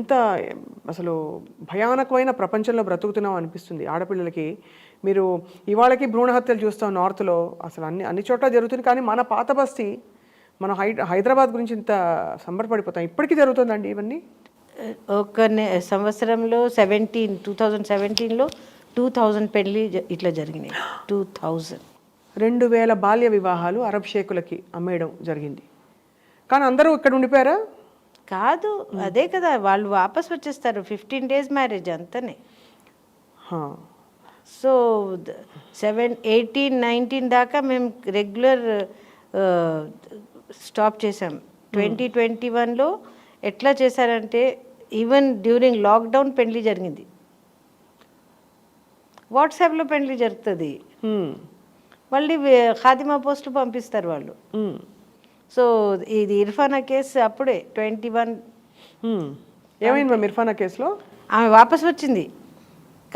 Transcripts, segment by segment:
ఎంత అసలు భయానకమైన ప్రపంచంలో బ్రతుకుతున్నాం అనిపిస్తుంది. ఆడపిల్లలకి మీరు ఇవాళకి భ్రూణ హత్యలు చూస్తాం నార్త్లో అసలు అన్ని అన్ని చోట్ల జరుగుతుంది. కానీ మన పాత బస్తీ మన హై హైదరాబాద్ గురించి ఇంత సంబరపడిపోతాం. ఇప్పటికీ జరుగుతుందండి ఇవన్నీ? ఒక సంవత్సరంలో సెవెంటీన్ టూ థౌజండ్ సెవెంటీన్లో టూ థౌజండ్ పెళ్ళి ఇట్లా జరిగినాయి. Two thousand. రెండు వేల బాల్య వివాహాలు అరబ్ షేకులకి అమ్మేయడం జరిగింది. కానీ అందరూ ఇక్కడ ఉండిపోయారా? కాదు. అదే కదా వాళ్ళు వాపస్ వచ్చేస్తారు. ఫిఫ్టీన్ డేస్ మ్యారేజ్ అంతనే. సో సెవెన్ ఎయిటీన్ నైన్టీన్ దాకా మేము రెగ్యులర్ స్టాప్ చేసాం ట్వంటీ ట్వంటీ వన్లో ఎట్లా చేశారంటే ఈవెన్ డ్యూరింగ్ లాక్డౌన్ పెళ్ళి జరిగింది. వాట్సాప్లో పెళ్ళి జరుగుతుంది. మళ్ళీ ఖాతిమా పోస్టులు పంపిస్తారు వాళ్ళు. సో ఇది ఇర్ఫానా కేసు అప్పుడే ట్వంటీ వన్. ఏమైంది మ్యామ్ ఇర్ఫానా కేసులో? ఆమె వాపస్ వచ్చింది.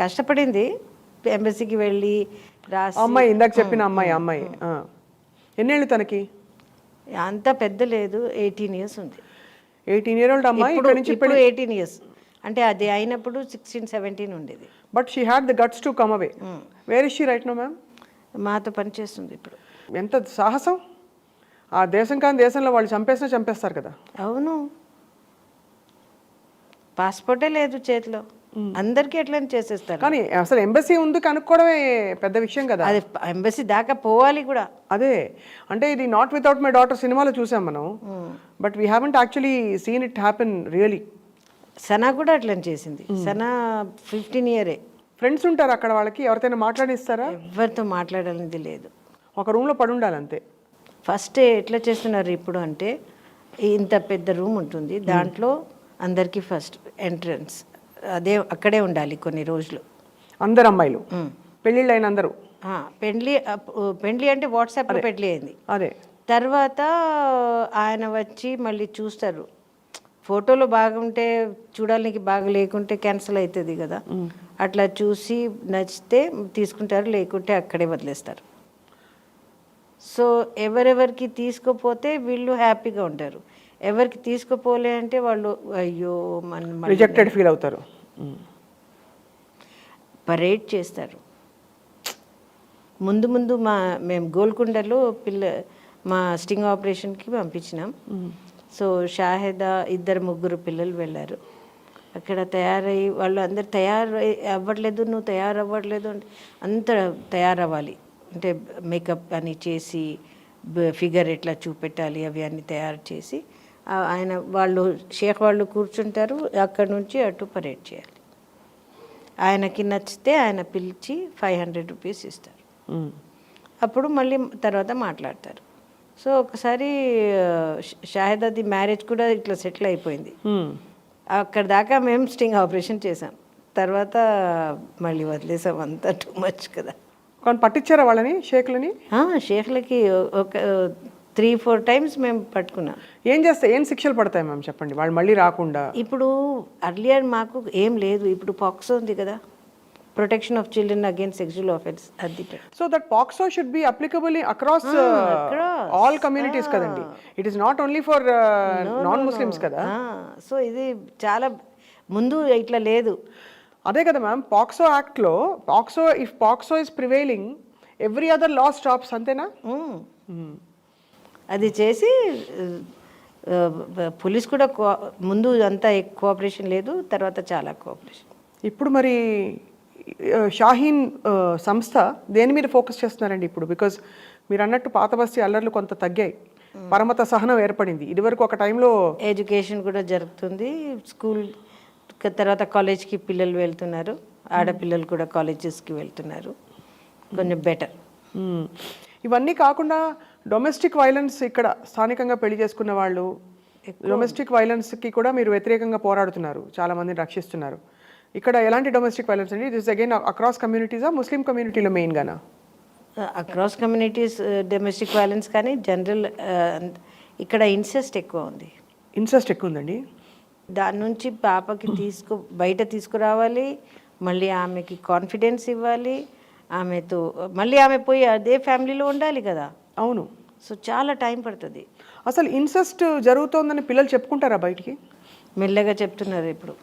కష్టపడింది. ఎంబసీకి వెళ్ళి రాసి అమ్మాయి ఇందాక చెప్పిన అమ్మాయి అమ్మాయి. ఎన్నేళ్ళు తనకి? అంత పెద్ద లేదు. ఎయిటీన్ ఇయర్స్ ఉంది. ఎయిటీన్ ఇయర్ ఓల్డ్ అమ్మాయి ఇక్కడ నుంచి ఇప్పుడు ఎయిటీన్ ఇయర్స్ అంటే అది అయినప్పుడు సిక్స్టీన్ సెవెంటీన్ ఉండేది. But she had the guts to come away where is she right now ma'am మాతో పనిచేస్తుంది ఇప్పుడు. ఎంత సాహసం? ఆ దేశం కాని దేశంలో వాళ్ళు చంపేసినా చంపేస్తారు కదా. అవును. పాస్పోర్టే లేదు చేతిలో. అందరికీ ఎట్లా చేసేస్తారు? కానీ అసలు ఎంబసీ ఉంది కనుక్కోవడమే పెద్ద విషయం కదా. అది ఎంబసీ దాకా పోవాలి కూడా. అదే. అంటే ఇది నాట్ వితౌట్ మై డాటర్ సినిమాలో చూసాం మనం. But we haven't actually seen it happen really Sana కూడా అట్లా చేసింది. సనా ఫిఫ్టీన్ ఇయరే. ఫ్రెండ్స్ ఉంటారు అక్కడ వాళ్ళకి? ఎవరితోనే మాట్లాడిస్తారా? ఎవరితో మాట్లాడాలనేది లేదు. ఒక రూమ్లో పడి ఉండాలి అంతే ఫస్ట్ ఎట్లా చేస్తున్నారు ఇప్పుడు అంటే ఇంత పెద్ద రూమ్ ఉంటుంది దాంట్లో అందరికీ ఫస్ట్ ఎంట్రన్స్ అదే అక్కడే ఉండాలి కొన్ని రోజులు. అందరు అమ్మాయిలు? పెళ్ళిళ్ళు అయిన అందరూ పెండ్లి పెండ్లి అంటే వాట్సాప్లో పెండ్లి అయింది. అదే. తర్వాత ఆయన వచ్చి మళ్ళీ చూస్తారు. ఫోటోలో బాగుంటే చూడడానికి బాగా లేకుంటే క్యాన్సిల్ అవుతుంది కదా. అట్లా చూసి నచ్చితే తీసుకుంటారు లేకుంటే అక్కడే వదిలేస్తారు. సో ఎవరెవరికి తీసుకుపోతే వీళ్ళు హ్యాపీగా ఉంటారు. ఎవరికి తీసుకుపోలే అంటే వాళ్ళు అయ్యో మన రిజెక్టెడ్ ఫీల్ అవుతారు. పరేడ్ చేస్తారు. ముందు ముందు మా మేము గోల్కొండలో పిల్ల మా స్టింగ్ ఆపరేషన్కి పంపించినాం. సో షాహిదా ఇద్దరు ముగ్గురు పిల్లలు వెళ్ళారు. అక్కడ తయారయ్యి వాళ్ళు అందరు తయారు అవ్వట్లేదు నువ్వు తయారు అవ్వట్లేదు అంటే అంత తయారవ్వాలి. అంటే మేకప్ అని చేసి ఫిగర్ ఎట్లా చూపెట్టాలి అవి అన్నీ తయారు చేసి ఆయన వాళ్ళు షేక్ వాళ్ళు కూర్చుంటారు అక్కడ నుంచి అటు పరేడ్ చేయాలి. ఆయనకి నచ్చితే ఆయన పిలిచి ఫైవ్ హండ్రెడ్ రూపీస్ ఇస్తారు. అప్పుడు మళ్ళీ తర్వాత మాట్లాడతారు. సో ఒకసారి షాహిదాది మ్యారేజ్ కూడా ఇట్లా సెటిల్ అయిపోయింది. అక్కడ దాకా మేము స్టింగ్ ఆపరేషన్ చేసాం. తర్వాత మళ్ళీ వదిలేసాం అంతా టూ మచ్ కదా. కానీ పట్టించారా వాళ్ళని షేక్లని? ఆ, షేఖ్లకి ఒక త్రీ ఫోర్ టైమ్స్ మేము పట్టుకున్నాం. ఏం చేస్తే ఏం శిక్షలు పడతాయి మ్యామ్ చెప్పండి? వాళ్ళు మళ్ళీ రాకుండా. ఇప్పుడు అర్లియర్ మాకు ఏం లేదు. ఇప్పుడు పాక్స్ ఉంది కదా. Protection of children against sexual offence అది. So that POCSO should be applicable across. All communities కదండి. It is not only for non Muslims కదా. సో ఇది చాలా ముందు ఇట్లా లేదు. అదే కదా మ్యామ్ పాక్సో యాక్ట్లో POCSO if POCSO is prevailing every other law stops అంతేనా. అది చేసి పోలీస్ కూడా కో- ముందు అంతా కోఆపరేషన్ లేదు తర్వాత చాలా కోఆపరేషన్ ఇప్పుడు మరి షాహీన్ సంస్థ దేని మీద ఫోకస్ చేస్తున్నారండి ఇప్పుడు? బికాజ్ మీరు అన్నట్టు పాత బస్తీ అల్లర్లు కొంత తగ్గాయి. పరమత సహనం ఏర్పడింది. ఇదివరకు ఒక టైంలో ఎడ్యుకేషన్ కూడా జరుగుతుంది స్కూల్ తర్వాత కాలేజ్కి పిల్లలు వెళ్తున్నారు. ఆడపిల్లలు కూడా కాలేజెస్కి వెళ్తున్నారు. కొంచెం బెటర్. ఇవన్నీ కాకుండా డొమెస్టిక్ వైలెన్స్ ఇక్కడ స్థానికంగా పెళ్ళి చేసుకున్న వాళ్ళు డొమెస్టిక్ వైలెన్స్కి కూడా మీరు వ్యతిరేకంగా పోరాడుతున్నారు. చాలా మందిని రక్షిస్తున్నారు. ఇక్కడ ఎలాంటి డొమెస్టిక్ వైలెన్స్ అండి? దిస్ అగైన్ అక్రాస్ కమ్యూనిటీసా ముస్లిం కమ్యూనిటీలో మెయిన్గానా అక్రాస్ కమ్యూనిటీస్ డొమెస్టిక్ వైలెన్స్ కానీ జనరల్ ఇక్కడ ఇన్సెస్ట్ ఎక్కువ ఉంది. ఇన్సెస్ట్ ఎక్కువ ఉందండి. దాని నుంచి పాపకి తీసుకు బయట తీసుకురావాలి మళ్ళీ ఆమెకి కాన్ఫిడెన్స్ ఇవ్వాలి ఆమెతో మళ్ళీ ఆమె పోయి అదే ఫ్యామిలీలో ఉండాలి కదా. అవును. సో చాలా టైం పడుతుంది. అసలు ఇన్సెస్ట్ జరుగుతోందని పిల్లలు చెప్పుకుంటారా బయటికి? మెల్లగా చెప్తున్నారు ఇప్పుడు.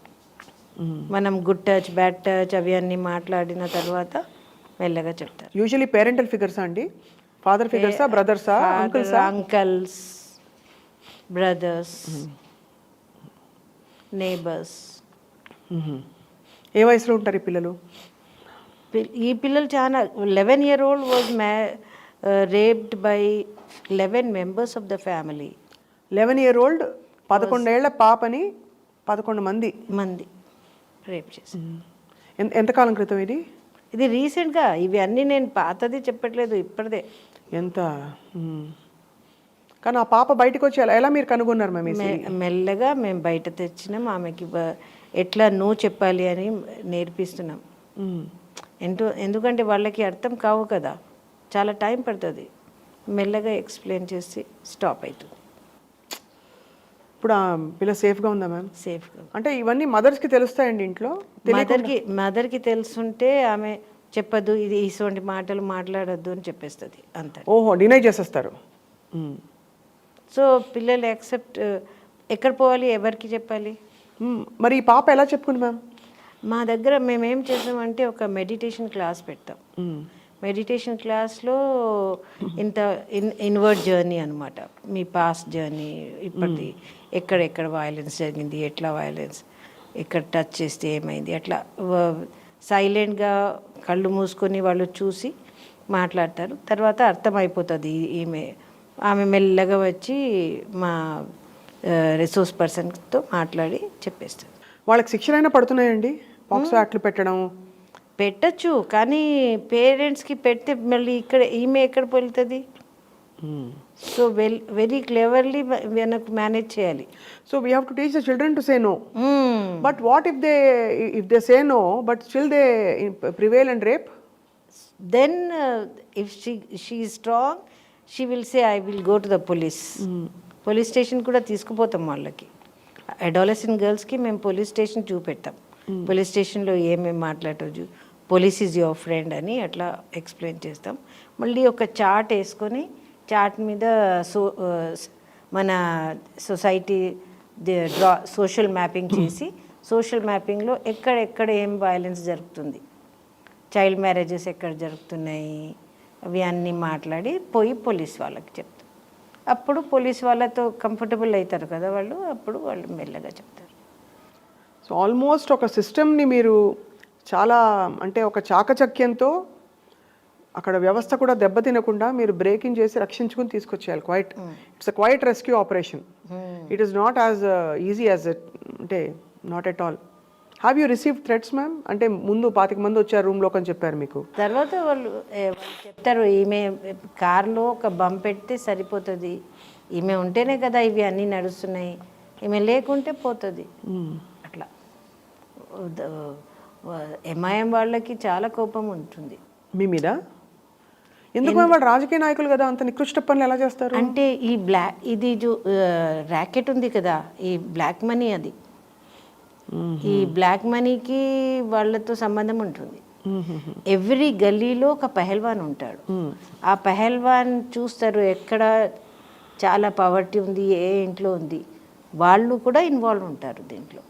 మనం గుడ్ టచ్ బ్యాడ్ టచ్ అవి అన్నీ మాట్లాడిన తర్వాత మెల్లగా చెప్తారు. యూజువలీ పేరెంటల్ ఫిగర్సా అండి? ఫాదర్ ఫిగర్సా బ్రదర్సా అంకుల్సా అంకల్స్ బ్రదర్స్ నేబర్స్ ఏ వయసులో ఉంటారు ఈ పిల్లలు? ఈ పిల్లలు చాలా లెవెన్ ఇయర్ ఓల్డ్ వాజ్ మ్యా raped by eleven members of the family eleven year old పదకొండేళ్ళ పాపని పదకొండు మంది. మంది రేప్ చేసి ఎంత ఎంతకాలం క్రితం ఇది? ఇది రీసెంట్గా ఇవి అన్నీ నేను పాతది చెప్పట్లేదు ఇప్పటిదే. ఎంత. కానీ ఆ పాప బయటకు వచ్చి ఎలా ఎలా మీరు కనుగొన్నారు మ్యామ్ మె- మెల్లగా మేము బయట తెచ్చినాం. ఆమెకి ఎట్లా నో చెప్పాలి అని నేర్పిస్తున్నాం. ఎందు ఎందుకంటే వాళ్ళకి అర్థం కావు కదా. చాలా టైం పడుతుంది. మెల్లగా ఎక్స్ప్లెయిన్ చేసి స్టాప్ అవుతుంది ఇప్పుడు ఆ పిల్ల సేఫ్గా ఉందా మ్యామ్? సేఫ్గా అంటే ఇవన్నీ మదర్స్కి తెలుస్తాయండి ఇంట్లో? మదర్కి మదర్కి తెలుసుంటే ఆమె చెప్పదు ఇది ఇటువంటి మాటలు మాట్లాడొద్దు అని చెప్పేస్తుంది అంత ఓహో డినై చేసేస్తారు. మ్మ్. సో పిల్లలు యాక్సెప్ట్ ఎక్కడ పోవాలి ఎవరికి చెప్పాలి. మరి ఈ పాప ఎలా చెప్పుకుంది మ్యామ్? మా దగ్గర మేము ఏం చేసామంటే ఒక మెడిటేషన్ క్లాస్ పెడతాం. మెడిటేషన్ క్లాస్లో ఇంత ఇన్ ఇన్వర్డ్ జర్నీ అనమాట మీ పాస్ట్ జర్నీ ఇప్పటిది. ఎక్కడెక్కడ వైలెన్స్ జరిగింది ఎట్లా వైలెన్స్ ఎక్కడ టచ్ చేస్తే ఏమైంది అట్లా సైలెంట్గా కళ్ళు మూసుకొని వాళ్ళు చూసి మాట్లాడతారు. తర్వాత అర్థమైపోతుంది ఈమె ఆమె మెల్లగా వచ్చి మా రిసోర్స్ పర్సన్తో మాట్లాడి చెప్పేస్తారు వాళ్ళకి శిక్షణ పడుతున్నాయండి? పాక్సో యాక్ట్లు పెట్టడం? పెట్టచ్చు కానీ పేరెంట్స్కి పెడితే మళ్ళీ ఇక్కడ ఈమె ఎక్కడ వెళ్తుంది సో వెల్ వెరీ క్లెవర్లీ వెనక్కి మేనేజ్ చేయాలి. So we have to teach the children to say no but what if they if they say no but still they prevail and rape then if she she strong she will say I will go to the police police station కూడా తీసుకుపోతాం వాళ్ళకి. Adolescent గర్ల్స్కి మేము police station చూపెడతాం. Police స్టేషన్లో ఏమేమి మాట్లాడవచ్చు police is your friend అని అట్లా ఎక్స్ప్లెయిన్ చేస్తాం. మళ్ళీ ఒక చార్ట్ వేసుకొని చార్ట్ మీద సో మన సొసైటీ డ్రా సోషల్ మ్యాపింగ్ చేసి సోషల్ మ్యాపింగ్లో ఎక్కడెక్కడ ఏం వైలెన్స్ జరుగుతుంది. చైల్డ్ మ్యారేజెస్ ఎక్కడ జరుగుతున్నాయి? అవి అన్నీ మాట్లాడి పోయి పోలీస్ వాళ్ళకి చెప్తాం అప్పుడు పోలీస్ వాళ్ళతో కంఫర్టబుల్ అవుతారు కదా వాళ్ళు అప్పుడు వాళ్ళు మెల్లగా చెప్తారు. సో ఆల్మోస్ట్ ఒక సిస్టమ్ని మీరు చాలా అంటే ఒక చాకచక్యంతో అక్కడ వ్యవస్థ కూడా దెబ్బతినకుండా మీరు బ్రేకింగ్ చేసి రక్షించుకుని తీసుకొచ్చేయాలి quiet. It's a quiet rescue operation it is not as easy as అంటే not at all have you receive threats ma'am అంటే ముందు పాతిక మంది వచ్చారు రూమ్లోకి అని చెప్పారు మీకు. తర్వాత వాళ్ళు చెప్తారు ఈమె కార్లో ఒక బం పెడితే సరిపోతుంది. ఈమె ఉంటేనే కదా ఇవి అన్నీ నడుస్తున్నాయి. ఈమె లేకుంటే పోతుంది. అట్లా. ఎంఐఎం వాళ్ళకి చాలా కోపం ఉంటుంది. మీ మీద? ఎందుకు వాళ్ళు రాజకీయ నాయకులు కదా? అంత నికృష్ట పనులు ఎలా చేస్తారు? అంటే ఈ బ్లాక్ ఇది జో ర్యాకెట్ ఉంది కదా. ఈ బ్లాక్ మనీ అది. ఈ బ్లాక్ మనీకి వాళ్ళతో సంబంధం ఉంటుంది. ఎవ్రీ గల్లీలో ఒక పెహల్వాన్ ఉంటాడు. ఆ పెహల్వాన్ చూస్తారు ఎక్కడ చాలా పవర్టీ ఉంది ఏ ఇంట్లో ఉంది. వాళ్ళు కూడా ఇన్వాల్వ్ ఉంటారు దీంట్లో.